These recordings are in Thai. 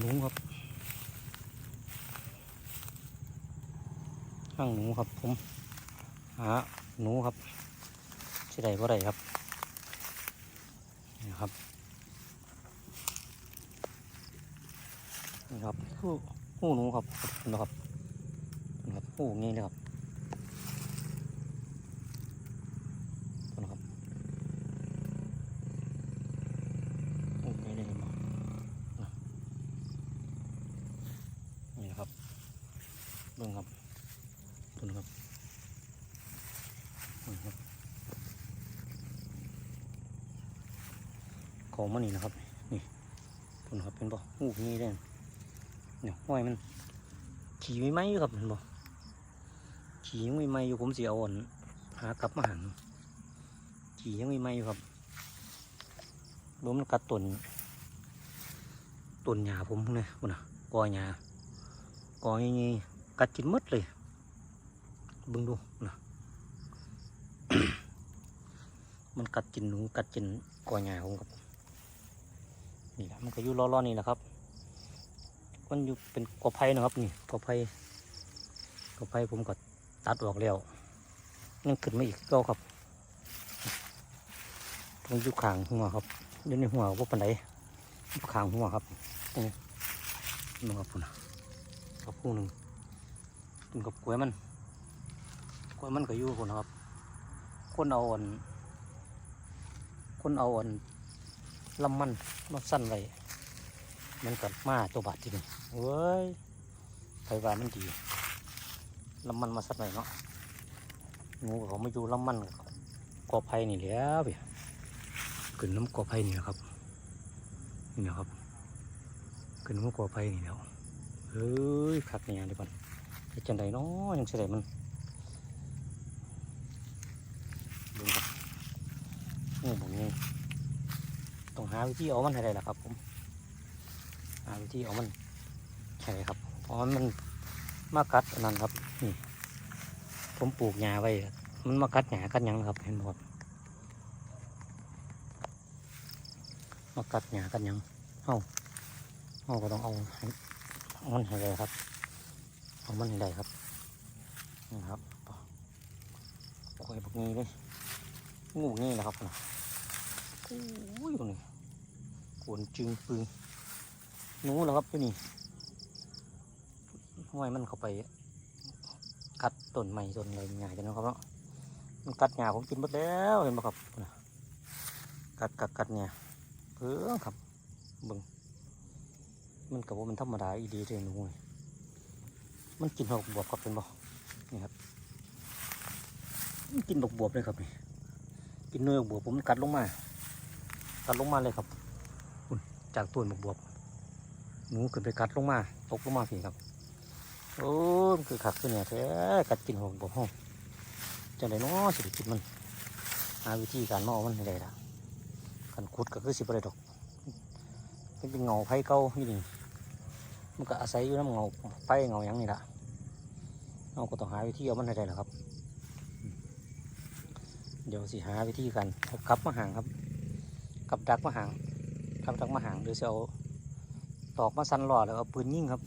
หนูครับข้างหนูครับผมหาหนูครับที่ใดก็ได้ครับนี่ครับนี่ครับหู้หู้หนูครับนะครับนะครับหู้งี้เลยครับนะครับหู้งี้เลยครับ นี่นะครับเบิ่งครับตุนครับนี่ครับ ของมันนี่นะครับ นี่ตุนครับเป็นบ่หูนี่เลยเนี่ยห้อยมัน ขี่ไม่ไหมอยู่ครับเห็นบ่ขี่ยังไม่ไหมอยู่ผมเสียอ่อน หากลับมาหันขี่ยังไม่ไหมอยู่ครับบ่มันกัดต้นต้นหญ้าผมเนี่ยพุ่นน่ะกอหญ้ากองี้กัดกินมดเลยบึงดูนะมันกัดกินหนูกัดกินกอหญ้าผมครับ นี่แหละมันก็อยู่ล้อๆนี่แหละครับ มันอยู่เป็นกอไผ่นะครับนี่กอไผ่กอไผ่ผมก็ตัดออกแล้วยังขึ้นมาอีกก็ครับตรงอยู่ขางหัวครับเดี๋ยวในหัวว่าปันไดข้างหัวครับตรงนี้นี่ครับพุ่นะกับผู้หนึ่งกินกับกล้วยมันกล้วยมันก็อยู่คนนะครับ คนเอาอ่อนคนเอาอ่อน ลำมันมาสั้นไว้มันกับมาตัวบาดทีนี้เว้ยไฟว่ามันดีลำมันมาสั้นไว้เนาะงูเขาไมาอยู่ลำมันกอไผ่นี่แล้วเพี่ยขึ้นน้ำกอไผ่นี่แหละครับนี่นะครับขึ้นน้ำกอไผ่นี่แล้วเฮ้ยขัดเนี่ยเดี๋ยวก่อนจังไดเนาะยังเสด็มันดูครับนี่ผมนี่ต้องหาวิธีเอามันให้ได้ละครับ ผมหาวิธีเอามันให้ได้ครับ เพราะมันมากัดอันนั้นครับนี่ผมปลูกหญ้าไว้มันมากัดหญ้ากัดยังครับเห็นบ่ครับมากัดหญ้ากัดยังเฮาเฮาก็ต้องเอาเอามันให้ได้ครับเอามันให้ได้ครับนี่ครับโอ้ยพวกนี้เลยงูนี่แหละครับนะโอ้ยนี้ ขวนจึงปึงหนูแล้วครับตัวนี้ห้อยมันเข้าไปกัดต้นใหม่ต้นอะไรใหญ่จังนะครับเนาะมันกัดหญ้าผมกินหมดแล้วเห็นไหมครับกัดกัดกัดเนี่ยเพื่อครับเบิ่งมันกับว่ามันธรรมดาอีดีเลยหนูนี่มันกินดอกบวบครับเป็นบ่นี่ครับมันกินดอกบวบเลยครับนี่กินเนื้อดอกบวบผมกัดลงมา กัดลงมาเลยครับ จากต้นกบวบหนูขึ้นไปกัดลงมาตกลงมาสิครับโอ้มันคือขักขึ้นเนี่ยแท้กัดกินดอกบวบห้องจังไดเนาะสิได้กินมันหาวิธีการมาเอามันให้ได้ละกันขุดก็คือสิบอะไรดอกมันเป็นเงาไผ่เก่าอยู่นี่มันก็อาศัยอยู่น้ำเงาไผ่เงาหยังนี่ละเราก็ต้องหาวิธีเอามันให้ได้ละครับอืมเดี๋ยวสิหาวิธีกันกลับมาห่างครับกับดักมาห่าง กลับดักมาห่างหรือจะเอาตอกมาสันหล่อแล้วเอาปืนยิงครับ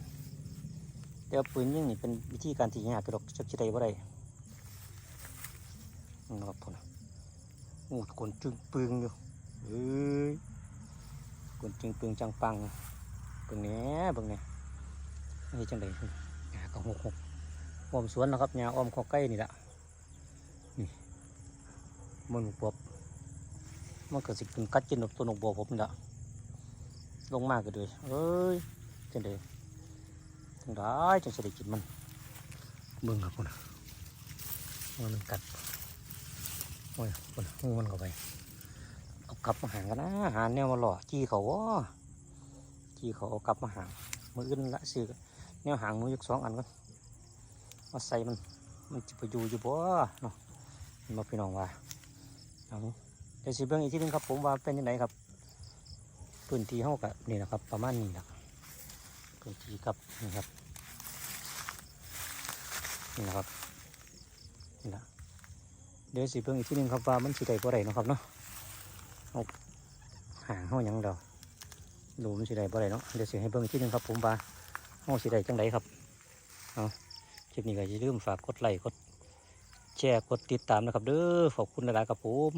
เดี๋ยวปืนยิงนี่เป็นวิธีการที่ยากกระดกจักจิได้บ่ได้นี่นะครับพุ่นน่ะโอ้คนจึงปึงอยู่เอ้ยกวนจึงปึงจังปังเบิ่งแหน่เบิ่งแหน่นี่จังไดหญ้าก็หกหกอ้อมสวนนะครับหญ้าอ้อมข้อใกล้นี่ละนี่มันบวบมันก็สิเป็นกัดกินตัวนกบวบผมนี่ละ ลงมากก็เลยเอ้ยจังไดจังได้จังสิได้กินมันเบิ่งครับพุ่นน่ะมันกัดโอ้ยพุ่นน่ะงูมันเข้าไปเอากลับมาหางกันนะหาแนวมาหล่อจี้เขาวะจี้เขาเอากลับมาหางมืออื่นละซื้อแนวหางมือยักสองอันก็มาใส่มันมันจะไปอยู่อยู่บ่เนาะเห็นมาพี่น้องว่าเอาเดี๋ยวสิเบิ่งอีกทีหนึงครับผมว่าเป็นยังไงครับ พื้นที่เฮากับนี่นะครับ ประมาณนี้นะพื้นที่ครับนี่ครับนี่นะครับนี่นะเดี๋ยวสิเบิ่งอีกทีหนึงครับว่ามันสิได้บ่ได้นะครับเนาะห่างเขาหยังเดอกดูมันสิได้บ่ได้เนาะเดี๋ยวสิให้เบิ่งอีกทีหนึงครับผมว่าเฮาสิได้จังไดครับเอาคลิปนี้ก็อย่าลืมฝากกดไลค์กดแชร์กดติดตามนะครับเด้อขอบคุณหลายๆครับผม